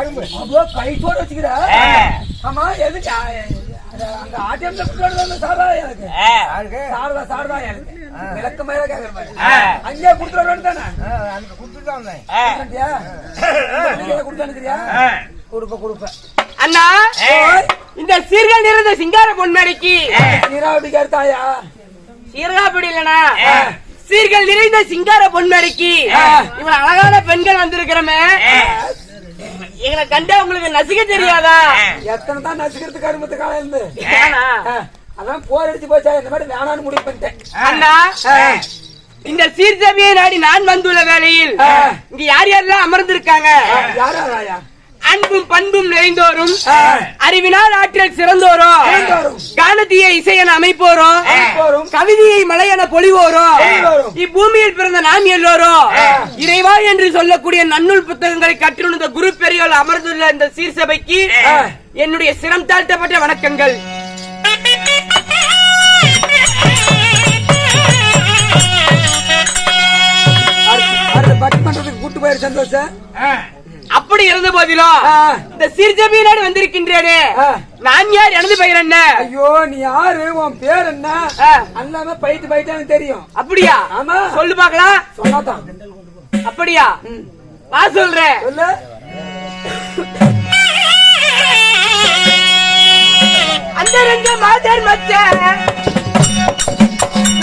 கரும்பு அப்படியே கைத்தோட வச்சுக்கிற. ஆமா, எதுக்கு? அ, அது அங்க ATM ல கொடுத்து வந்தது சாரதா எனக்கு. சாரதா, சாரதா எனக்கு. கேக்குற மாதிரி. ஆ. அங்கேயே கொடுத்துட்டு வரணும் தானே? அங்க கொடுத்துட்டு வந்தேன் கொடுத்துட்டியா? நீங்க கொடுத்து அனுப்புறியா? கொடுப்ப, கொடுப்ப. அண்ணா இந்த சீர்கள் நிறைந்த சிங்கார பொன்மேடைக்கு நீராவட்டி கருத்தாயா? சீர்காப்படி இல்லனா சீர்கள் நிறைந்த சிங்கார பொன்மேடைக்கு இவன் அழகான பெண்கள் வந்திருக்கிறமே எங்களை கண்டா உங்களுக்கு நசிக்க தெரியாதா? எத்தனை தான் நசுக்கிறது கருமத்து காலையில இருந்து? அதான் போர் அடிச்சு போச்சா இந்த மாதிரி வேணான்னு முடிவு பண்ணிட்டேன். அண்ணா இந்த சீர்சபையை நாடி நான் வந்துள்ள வேளையில் ஆ. இங்க யார் யாரெல்லாம் அமர்ந்திருக்காங்க? யாரா ராயா அன்பும் பண்பும் நிறைந்தோரும். அறிவினால் ஆற்றல் சிறந்தோரும் சிறந்தோரும். கானத்திய இசையென அமைப்போரும் அமைப்போரும். கவிதையை மலையென பொழிவோரும் பொழிவோரும். இப்பூமியில் பிறந்த நாம் எல்லோரும் இறைவா என்று சொல்லக்கூடிய நன்னூல் புத்தகங்களை கற்றுணர்ந்த குரு பெரியோர் அமர்ந்துள்ள இந்த சீர்சபைக்கு. என்னுடைய சிரம் தாழ்த்தப்பட்ட வணக்கங்கள் பட்டிமன்றத்துக்கு கூட்டு போயிரு சந்தோஷம் அப்படி இருந்த போதிலும். இந்த சீர்சபையினாடு வந்திருக்கின்றேனே. நான் யார்? எனது பெயர் என்ன? ஐயோ நீ யாரு? உன் பேர் என்ன? பைட்டு பைட்டு எனக்கு தெரியும். அப்படியா? ஆமா. சொல்லு பாக்கலாம் சொன்னாதான். அப்படியா? வா சொல்றேன் சொல்லு. அந்த ரெண்டு மாதர் மச்ச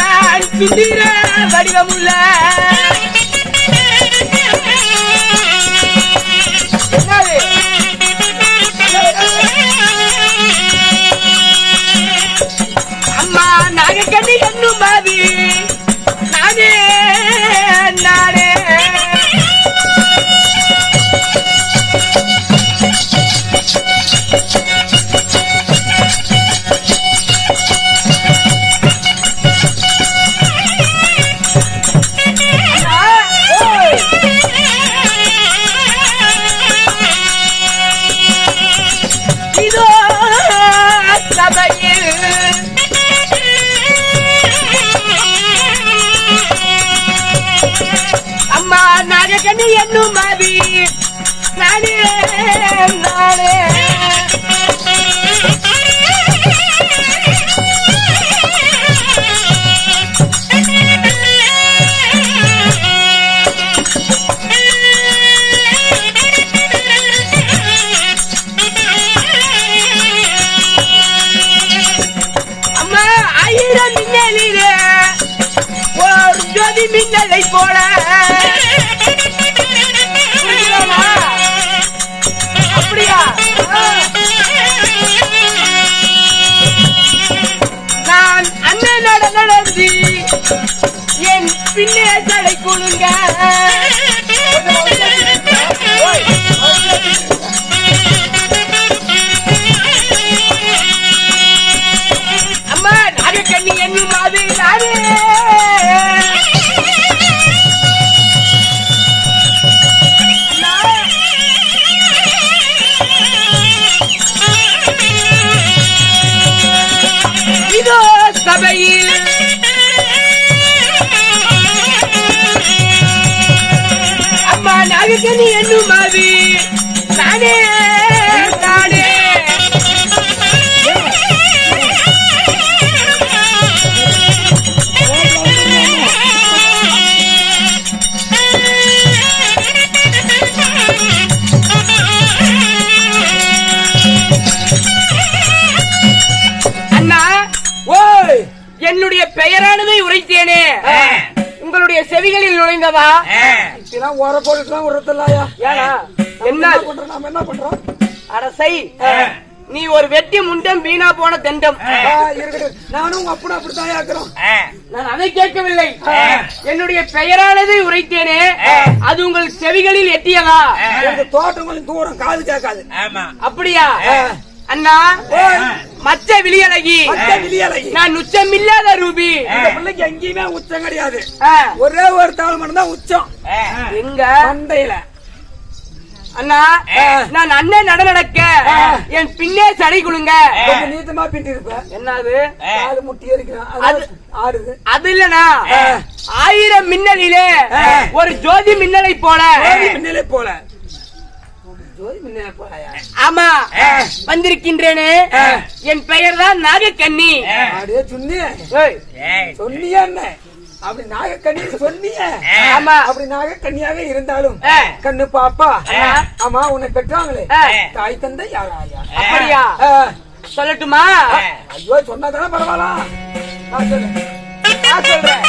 நான் சுந்தர வடிவமுள்ள நாகக்கண்ணி என்னும் பின்னே தலை கொடுங்க அம்மா நாகக்கண்ணி என்னும் அது நானே. நாகக்கண்ணி என்னும் அது நானே ஓய். என்னுடைய பெயரானதை உரைத்தேனே. உங்களுடைய செவிகளில் நுழைந்ததா இதெல்லாம் உர போட்டுலாம் உரத்தில்லாயா ஏனா என்ன? பண்றோம்? நாம என்ன பண்றோம்? அரசை நீ ஒரு வெட்டி முண்டம் வீணா போன தெண்டம். நானும் உங்க அப்பனும் அப்படித்தான் ஆக்குறோம் நான் அதை கேட்கவில்லை. என்னுடைய பெயரானதை உரைத்தேனே. அது உங்கள் செவிகளில் எட்டியதா? கொஞ்சம் தூரம் காது கேட்காது. அப்படியா? அண்ணா. மச்ச விழியழகி நான் உச்சமில்லாத ரூபி. இந்த பிள்ளைக்கு எங்கேயுமே உச்சம் கிடையாது. ஒரே ஒரு தாள் மட்டும் தான் உச்சம் எங்க? மண்டையில. அண்ணா நான் அண்ணன் நட நடக்க என் பின்னே சடை குழுங்க நீட்டமா பின்ட்டு இருப்ப என்னது காது முட்டி இருக்கிறான் அது ஆடுது. அது இல்லனா ஆயிரம் மின்னலிலே ஒரு ஜோதி மின்னலை போல. ஜோதி மின்னலே போல. ஆமா. வந்திருக்கின்றேனே. என் பெயர் தான் நாகக்கண்ணி சொன்னியா என்ன? அப்படி நாகக்கண்ணி சொன்னிய. ஆமா. அப்படி நாகக்கண்ணியாக இருந்தாலும். கண்ணு பாப்பா. ஆமா உன்னை பெற்றாங்களே ஆ. தாய் தந்தை யாராயா? அப்படியா. சொல்லட்டுமா? ஐயோ சொன்னாதானே பரவாயில்ல. நான் சொல்லு நான் சொல்றேன்.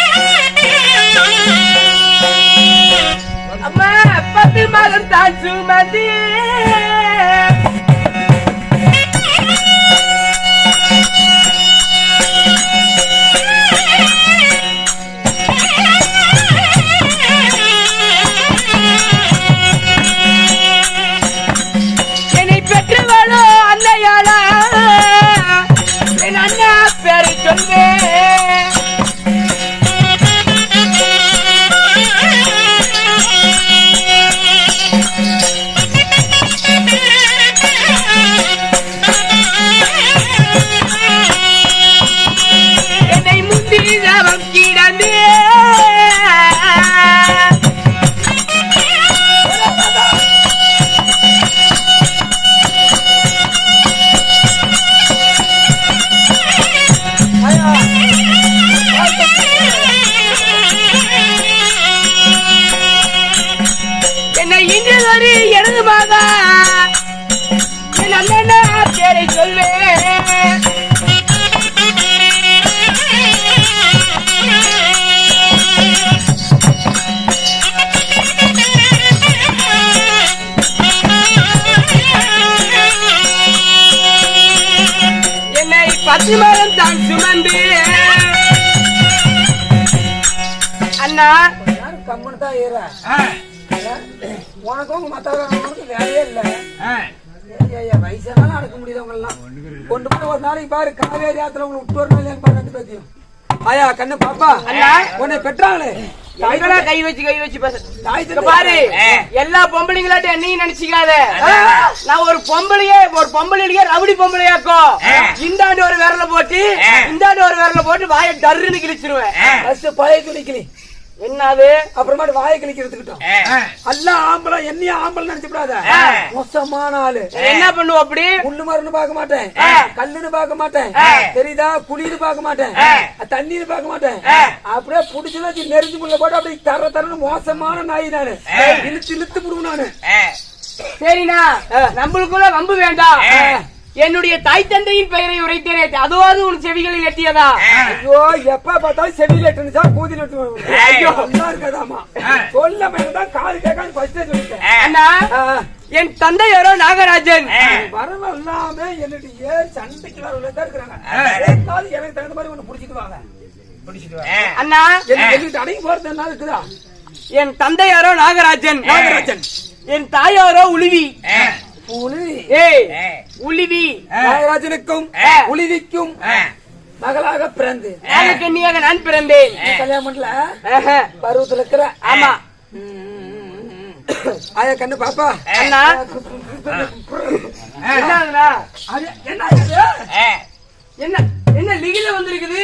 பத்து மாதம் தான் சுமதி என்னை பத்து மாதம் தான் சுமந்து அண்ணா கம்முன்னு தான் ஏற உனக்கும் உங்க மத்தவங்களுக்கு வேலையே இல்ல. ஐயா வயசானாலும் நடக்க முடியுது அவங்க எல்லாம் கொண்டு போய் ஒரு நாளைக்கு பாரு காவேரி ஆத்துல உங்களை விட்டு வரணும் இல்லையான்னு பாரு ரெண்டு பேத்தையும். ஆயா கண்ணு பாப்பா. அண்ணா. உன்னை பெற்றாங்களே. எங்கடா கை வச்சு கை வச்சு பேச. பாரு. எல்லா பொம்பளைங்களாட்டும் என்னையும் நினைச்சுக்காத. நான் ஒரு பொம்பளையே ஒரு பொம்பளையே ரவுடி பொம்பளையாக்கும். இந்தாண்டு ஒரு விரல போட்டு இந்தாண்டு ஒரு விரல போட்டு வாயை டர்ருன்னு கிழிச்சிருவேன். பழைய துணி கிளி என்னது? அப்புறமாட்டு வாயை கிளிக்கிறதுக்கிட்டோம் எல்லாம் ஆம்பளை என்னையும் ஆம்பளை நினைச்சுடாத மோசமான ஆளு. என்ன பண்ணுவோம் அப்படி? புல்லு மரம்னு பார்க்க மாட்டேன். கல்லுன்னு பார்க்க மாட்டேன். தெரியுதா? குழின்னு பார்க்க மாட்டேன். தண்ணீர் பார்க்க மாட்டேன். அப்படியே புடிச்சுதான் நெருஞ்சு முள்ள போட்டு அப்படியே தர தரன்னு மோசமான நாய் நானு. இழுத்து இழுத்து புடுவோம் நானு. சரிண்ணா. நம்மளுக்குள்ள வம்பு வேண்டாம். என்னுடைய தாய் தந்தையின் பெயரை உரைத்தேனே. அதுவாது உன் செவிகளில் எட்டியதா? ஐயோ எப்ப பார்த்தாலும் செவியில எட்டுனுச்சா கூதில எட்டு ஐயோ நல்லா இருக்காதாமா சொல்ல தான் காது கேட்கான்னு ஃபர்ஸ்டே சொல்லிட்டேன். அண்ணா என் தந்தையாரோ நாகராஜன்? வரவ எல்லாமே என்னுடைய ஏறி சண்டைக்கு தான் இருக்கிறாங்க. எனக்கு தகுந்த மாதிரி ஒண்ணு புடிச்சிட்டு வாங்க பிடிச்சிட்டு வா. அண்ணா. எனக்கு அடங்கி போறது என்ன இருக்குதா? என் தந்தையாரோ நாகராஜன்? நாகராஜன். என் தாயாரோ உளிவி புலி ஏய். உளிவி நாகராஜனுக்கும் புலிவிக்கும் மகளாக பிறந்து. நாகக்கன்னியாக நான் பிறந்தேன். கல்யாணம் பண்ணல. பருவத்துல இருக்கிற ஆமா. ஆயா கண்ணு பாப்பா. என்ன இது? என்ன என்ன லிகில வந்திருக்குது?